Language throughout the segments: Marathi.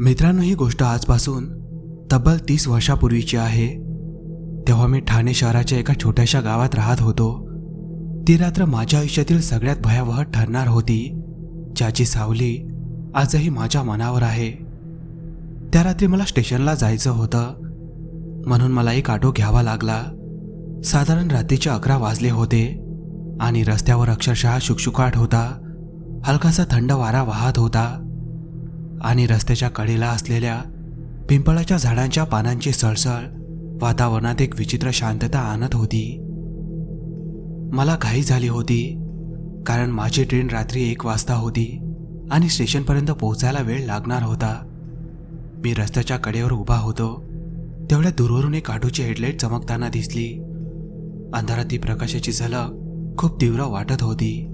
मित्रांनो ही गोष्ट आजपासून तब्बल तीस वर्षापूर्वीची आहे. तेव्हा मी ठाणे शहराच्या एका छोट्याशा गावात राहत होतो. ती रात्र माझ्या आयुष्यातील सगळ्यात भयावह ठरणार होती ज्याची सावली आजही माझ्या मनावर आहे. त्या रात्री मला स्टेशनला जायचं होतं. म्हणून मला एक ऑटो घ्यावा लागला. साधारण रात्रीचे अकरा वाजले होते आणि रस्त्यावर अक्षरशः शुकशुकाट होता. हलकासा थंड वारा वाहत होता. आणि रस्त्याच्या कडेला असलेल्या पिंपळाच्या झाडांच्या पानांची सळसळ वातावरणात एक विचित्र शांतता आणत होती. मला घाई झाली होती कारण माझी ट्रेन रात्री एक वाजता होती आणि स्टेशनपर्यंत पोहोचायला वेळ लागणार होता. मी रस्त्याच्या कडेवर उभा होतो तेवढ्या दूरवरून एक आटोची हेडलाईट चमकताना दिसली. अंधारात ती प्रकाशाची झलक खूप तीव्र वाटत होती.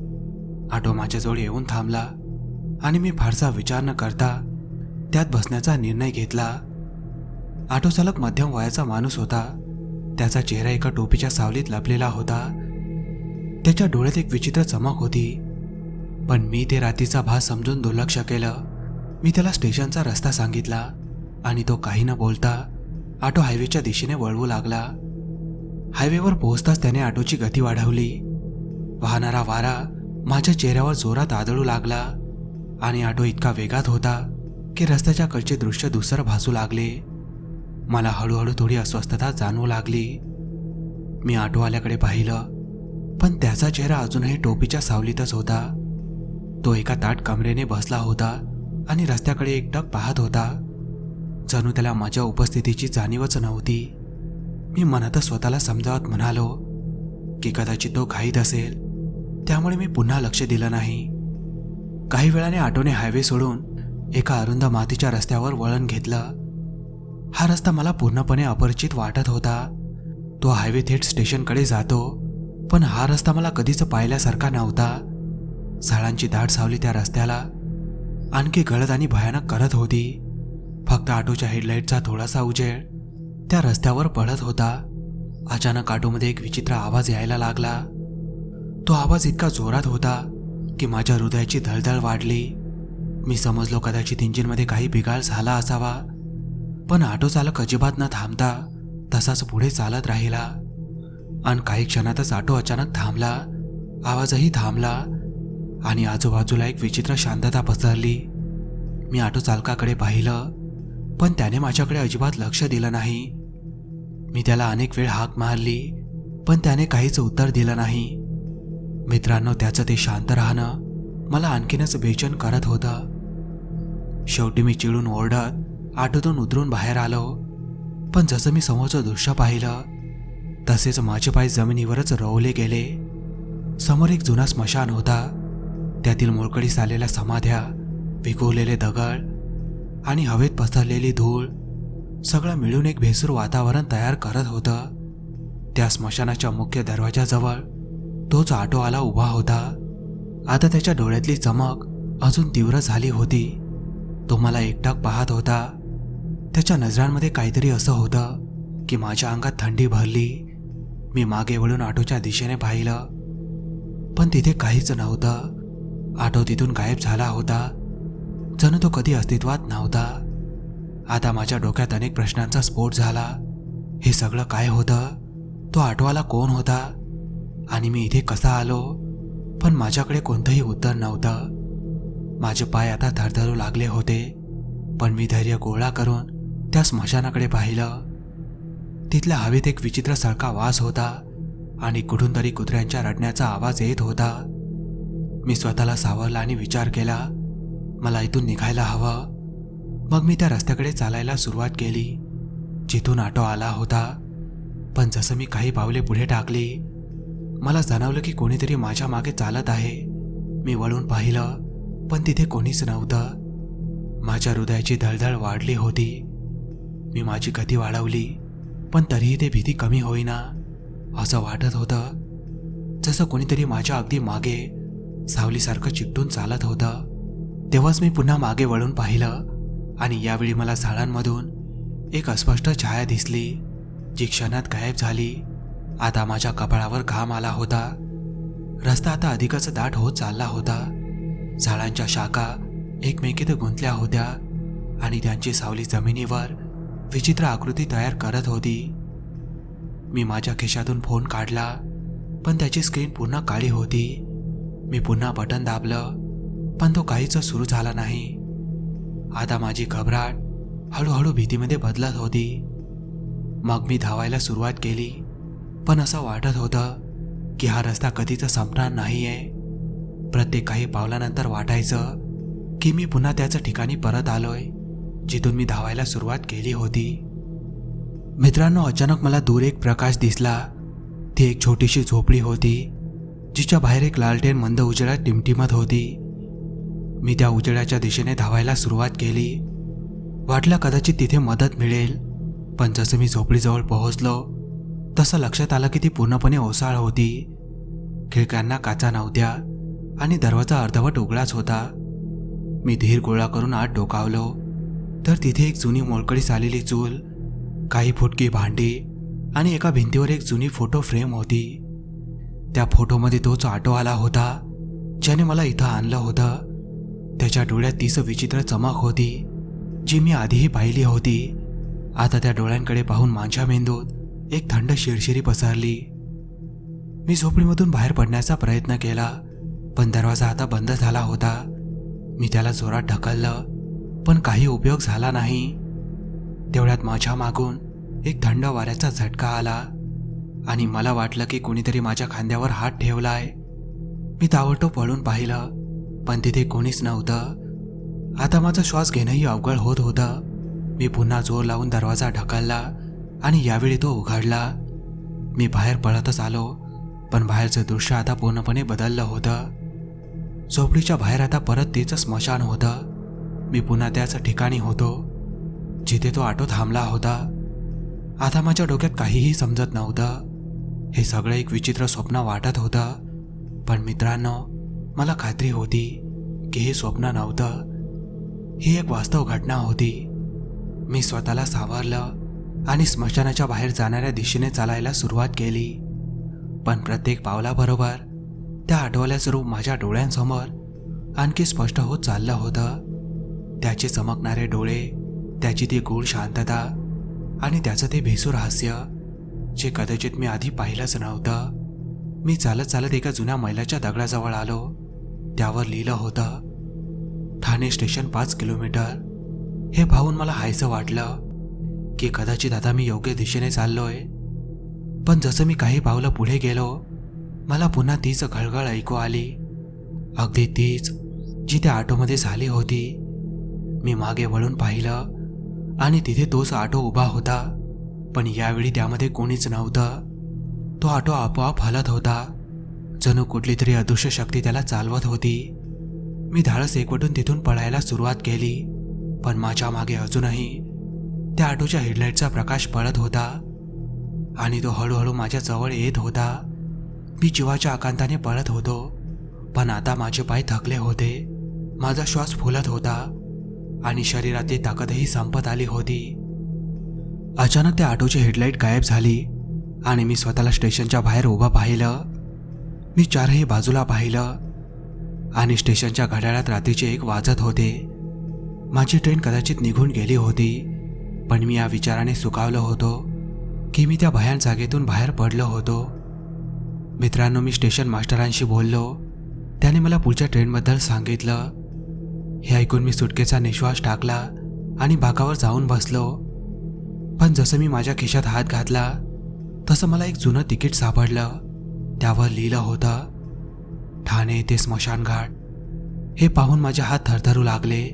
ऑटो माझ्याजवळ येऊन थांबला. आणि मी फारसा विचार न करता त्यात बसण्याचा निर्णय घेतला. ऑटो चालक मध्यम वयाचा माणूस होता. त्याचा चेहरा एका टोपीच्या सावलीत लपलेला होता. त्याच्या डोळ्यात एक विचित्र चमक होती. पण मी ते रात्रीचा भास समजून दुर्लक्ष केलं. मी त्याला स्टेशनचा रस्ता सांगितला आणि तो काही न बोलता ऑटो हायवेच्या दिशेने वळवू लागला. हायवेवर पोहोचताच त्याने ऑटोची गती वाढवली. वाहणारा वारा माझ्या चेहऱ्यावर जोरात आदळू लागला. आणि ऑटो इतका वेगात होता की रस्त्याच्या कडचे दृश्य दुसरं भासू लागले. मला हळूहळू थोडी अस्वस्थता जाणवू लागली. मी ऑटोवाल्याकडे पाहिलं पण त्याचा चेहरा अजूनही टोपीच्या सावलीतच होता. तो एका ताट कमरेने बसला होता आणि रस्त्याकडे एकटक पाहत होता. जणू त्याला माझ्या उपस्थितीची जाणीवच नव्हती. मी मनातच स्वतःला समजावत म्हणालो की कदाचित तो घाईत असेल. त्यामुळे मी पुन्हा लक्ष दिलं नाही. काही वेळाने आटोने हायवे सोडून एका अरुंद मातीच्या रस्त्यावर वळण घेतलं. हा रस्ता मला पूर्णपणे अपरिचित वाटत होता. तो हायवे थेट स्टेशनकडे जातो पण हा रस्ता मला कधीच पाहिल्यासारखा नव्हता. झाडांची दाट सावली त्या रस्त्याला आणखी गळत आणि भयानक करत होती. फक्त ऑटोच्या हेडलाईटचा थोडासा उजेड त्या रस्त्यावर पडत होता. अचानक आटोमध्ये एक विचित्र आवाज यायला लागला. तो आवाज इतका जोरात होता की माझ्या हृदयाची धळधळ वाढली. मी समजलो कदाचित इंजिनमध्ये काही बिघाड झाला असावा. पण ऑटो चालक अजिबात न थांबता तसाच पुढे चालत राहिला. आणि काही क्षणातच ऑटो अचानक थांबला. आवाजही थांबला आणि आजूबाजूला एक विचित्र शांतता पसरली. मी ऑटो चालकाकडे पाहिलं पण त्याने माझ्याकडे अजिबात लक्ष दिलं नाही. मी त्याला अनेक वेळ हाक मारली पण त्याने काहीच उत्तर दिलं नाही. मित्रांनो त्याचं ते शांत राहणं मला आणखीनच बेचन करत होतं. शेवटी मी चिडून ओरडत ऑटोतून उतरून बाहेर आलो. पण जसं मी समोरचं दृश्य पाहिलं तसेच माझे पाय जमिनीवरच रोवले गेले. समोर एक जुना स्मशान होता. त्यातील मोलकडीस आलेल्या समाध्या विखुरलेले दगड आणि हवेत पसरलेली धूळ सगळं मिळून एक भेसूर वातावरण तयार करत होतं. त्या स्मशानाच्या मुख्य दरवाजाजवळ तोच ऑटो आला उभा होता. आता त्याच्या डोळ्यातली चमक अजून तीव्र झाली होती. तो मला एकटाक पाहत होता. त्याच्या नजरांमध्ये काहीतरी असं होतं की माझ्या अंगात थंडी भरली. मी मागे वळून ऑटोच्या दिशेने पाहिलं. पण तिथे काहीच नव्हतं. ऑटो तिथून गायब झाला होता. जणू तो कधी अस्तित्वात नव्हता. आता माझ्या डोक्यात अनेक प्रश्नांचा स्फोट झाला. हे सगळं काय होतं? तो आठवाला कोण होता? आणि मी इथे कसा आलो? पण माझ्याकडे कोणतंही उत्तर नव्हतं. माझे पाय आता थरथरू लागले होते पण मी धैर्य गोळा करून त्या स्मशानाकडे पाहिलं. तिथल्या हवेत एक विचित्र सळका वास होता आणि कुठून तरी कुत्र्यांच्या रडण्याचा आवाज येत होता. मी स्वतःला सावरला आणि विचार केला मला इथून निघायला हवं. मग मी त्या रस्त्याकडे चालायला सुरुवात केली जिथून ऑटो आला होता. पण जसं मी काही पावले पुढे टाकली मला जाणवलं की कोणीतरी माझ्या मागे चालत आहे. मी वळून पाहिलं पण तिथे कोणीच नव्हतं. माझ्या हृदयाची धळधळ वाढली होती. मी माझी गती वाढवली पण तरीही ते भीती कमी होईना. असं वाटत होतं जसं कोणीतरी माझ्या अगदी मागे सावलीसारखं चिकटून चालत होतं. तेव्हाच मी पुन्हा मागे वळून पाहिलं आणि यावेळी मला झाडांमधून एक अस्पष्ट छाया दिसली जी क्षणात गायब झाली. आता माझ्या कपाळावर घाम आला होता. रस्ता आता अधिकच दाट होत चालला होता. झाडांच्या शाखा एकमेकीत गुंतल्या होत्या आणि त्यांची सावली जमिनीवर विचित्र आकृती तयार करत होती. मी माझ्या खिशातून फोन काढला पण त्याची स्क्रीन पुन्हा काळी होती. मी पुन्हा बटन दाबलं पण तो काहीच सुरू झाला नाही. आता माझी घबराट हळूहळू भीतीमध्ये बदलत होती. मग मी धावायला सुरुवात केली. पण असं वाटत होतं की हा रस्ता कधीच संपणार नाहीये. प्रत्येक काही पावलानंतर वाटायचं की मी पुन्हा त्याच ठिकाणी परत आलोय जिथून मी धावायला सुरुवात केली होती. मित्रांनो अचानक मला दूर एक प्रकाश दिसला. ती एक छोटीशी झोपडी होती जिच्या बाहेर एक लालटेन मंद उजेडात टिमटिमत होती. मी त्या उजेडाच्या दिशेने धावायला सुरुवात केली. वाटलं कदाचित तिथे मदत मिळेल पण जसं मी झोपडीजवळ पोहोचलो तसं लक्षात आलं की ती पूर्णपणे ओसाळ होती. खिडक्यांना काचा नव्हत्या आणि दरवाजा अर्धवट उघडाच होता. मी धीर गोळा करून आत डोकावलो. तर तिथे एक जुनी मोलकडी आलेली चूल काही फुटकी भांडी आणि एका भिंतीवर एक जुनी फोटो फ्रेम होती. त्या फोटोमध्ये तोच ऑटो आला होता ज्याने मला इथं आणलं होतं. त्याच्या डोळ्यात तीच विचित्र चमक होती जी मी आधीही पाहिली होती. आता त्या डोळ्यांकडे पाहून माझ्या मेंदूत एक थंड शिरशिरी पसरली. मी झोपडीमधून बाहेर पडण्याचा प्रयत्न केला पण दरवाजा आता बंद झाला होता. मी त्याला जोरात ढकललं पण काही उपयोग झाला नाही. तेवढ्यात माझ्या मागून एक थंड वाऱ्याचा झटका आला आणि मला वाटलं की कोणीतरी माझ्या खांद्यावर हात ठेवलाय. मी तावडतो पळून पाहिलं पण तिथे कोणीच नव्हतं. आता माझा श्वास घेणंही अवघड होत होतं. मी पुन्हा जोर लावून दरवाजा ढकलला आणि यावेळी तो उघडला. मी बाहेर पळतच आलो पण बाहेरचं दृश्य आता पूर्णपणे बदललं होतं. झोपडीच्या बाहेर आता परत तिचं स्मशान होतं. मी पुन्हा त्याच ठिकाणी होतो जिथे तो ऑटो थांबला होता. आता माझ्या डोक्यात काहीही समजत नव्हतं. हे सगळं एक विचित्र स्वप्न वाटत होतं. पण मित्रांनो मला खात्री होती की हे स्वप्न नव्हतं. ही एक वास्तव घटना होती. मी स्वतःला सावरलं आणि स्मशानाच्या बाहेर जाणाऱ्या दिशेने चालायला सुरुवात केली. पण प्रत्येक पावलाबरोबर त्या आठवल्याचं रूप माझ्या डोळ्यांसमोर आणखी स्पष्ट होत चाललं होतं. त्याचे चमकणारे डोळे त्याची ती गूढ शांतता आणि त्याचं ते भेसूर हास्य जे कदाचित मी आधी पाहिलंच नव्हतं. मी चालत चालत एका जुन्या मैलाच्या दगडाजवळ आलो. त्यावर लिहिलं होतं ठाणे स्टेशन पाच किलोमीटर. हे पाहून मला हायचं वाटलं. की कदाचित आता मी योग्य दिशेने चाललोय. पण जसं मी काही पावलं पुढे गेलो मला पुन्हा तीच खळगळ ऐकू आली. अगदी तीच जी त्या ऑटोमध्ये झाली होती. मी मागे वळून पाहिलं आणि तिथे तोच ऑटो उभा होता. पण यावेळी त्यामध्ये कोणीच नव्हतं. तो ऑटो आपोआप हलत होता. जणू कुठली तरी अदृश्य शक्ती त्याला चालवत होती. मी धाडस एकवटून तिथून पळायला सुरुवात केली. पण माझ्या मागे अजूनही त्या ऑटोच्या हेडलाईटचा प्रकाश पडत होता आणि तो हळूहळू माझ्या जवळ येत होता. मी जीवाच्या आकांताने पळत होतो पण आता माझे पाय थकले होते. माझा श्वास फुलत होता आणि शरीरातली ताकदही संपत आली होती. अचानक त्या ऑटोची हेडलाईट गायब झाली आणि मी स्वतःला स्टेशनच्या बाहेर उभं पाहिलं. मी चारही बाजूला पाहिलं आणि स्टेशनच्या घड्याळात रात्रीचे एक वाजत होते. माझी ट्रेन कदाचित निघून गेली होती. पण मी या विचाराने सुकावलो होतो की मी त्या भयान जागेतून बाहेर पडलो होतो. मित्रांनो मी स्टेशन मास्टरांशी बोललो. त्याने मला पुढच्या ट्रेनबद्दल सांगितलं. हे ऐकून मी सुटकेचा निश्वास टाकला आणि बाकावर जाऊन बसलो. पण जसं मी माझ्या खिशात हात घातला तसं मला एक जुनं तिकीट सापडलं. त्यावर लिहिलं होतं ठाणे ते स्मशानघाट. हे पाहून माझे हात थरथरू लागले.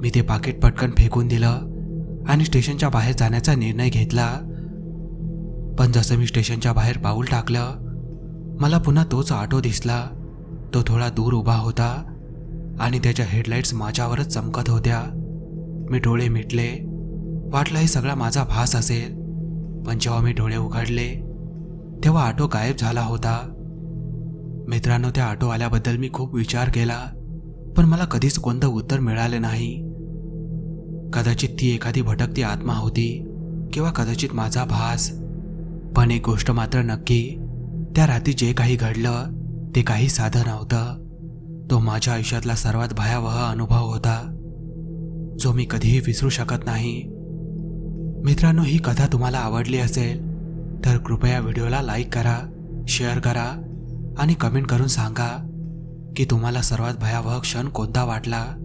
मी ते पाकिट पटकन फेकून दिलं. आणि स्टेशनच्या बाहेर जाण्याचा निर्णय घेतला. पण जसं मी स्टेशनच्या बाहेर पाऊल टाकलं मला पुन्हा तोच ऑटो दिसला. तो थोडा दूर उभा होता आणि त्याच्या हेडलाईट्स माझ्यावरच चमकत होत्या. मी डोळे मिटले. वाटलं हे सगळा माझा भास असेल. पण जेव्हा मी डोळे उघडले तेव्हा ऑटो गायब झाला होता. मित्रांनो त्या ऑटो आल्याबद्दल मी खूप विचार केला. पण मला कधीच कोणतं उत्तर मिळाले नाही. कदाचित ती एखादी भटकती आत्मा होती किंवा कदाचित माझा भास. पण एक गोष्ट मात्र नक्की त्या रात्री जे काही घडलं ते काही साधं नव्हतं. तो माझ्या आयुष्यातला सर्वात भयावह अनुभव होता. जो मी कधीही विसरू शकत नाही. मित्रांनो ही कथा तुम्हाला आवडली असेल तर कृपया व्हिडिओला लाईक करा शेअर करा आणि कमेंट करून सांगा की तुम्हाला सर्वात भयावह क्षण कोणता वाटला.